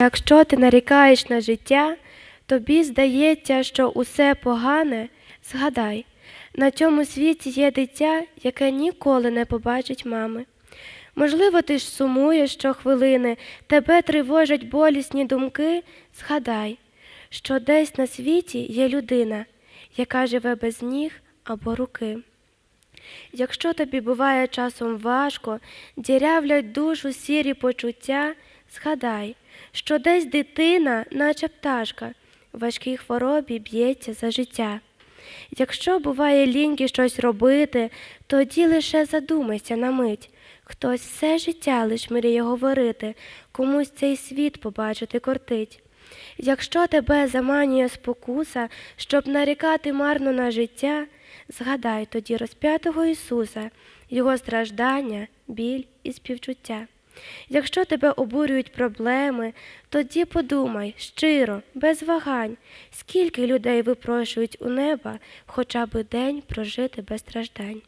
Якщо ти нарікаєш на життя, тобі здається, що усе погане, згадай, на цьому світі є дитя, яке ніколи не побачить мами. Можливо, ти ж сумуєш щохвилини, тебе тривожать болісні думки, згадай, що десь на світі є людина, яка живе без ніг або руки. Якщо тобі буває часом важко, дірявлять душу сірі почуття, згадай, що десь дитина, наче пташка, в важкій хворобі б'ється за життя. Якщо буває ліньки щось робити, тоді лише задумайся на мить. Хтось все життя лиш мріє говорити, комусь цей світ побачити кортить. Якщо тебе заманює спокуса, щоб нарікати марно на життя, згадай тоді розп'ятого Ісуса, Його страждання, біль і співчуття. Якщо тебе обурюють проблеми, тоді подумай щиро, без вагань, скільки людей випрошують у неба хоча б день прожити без страждань.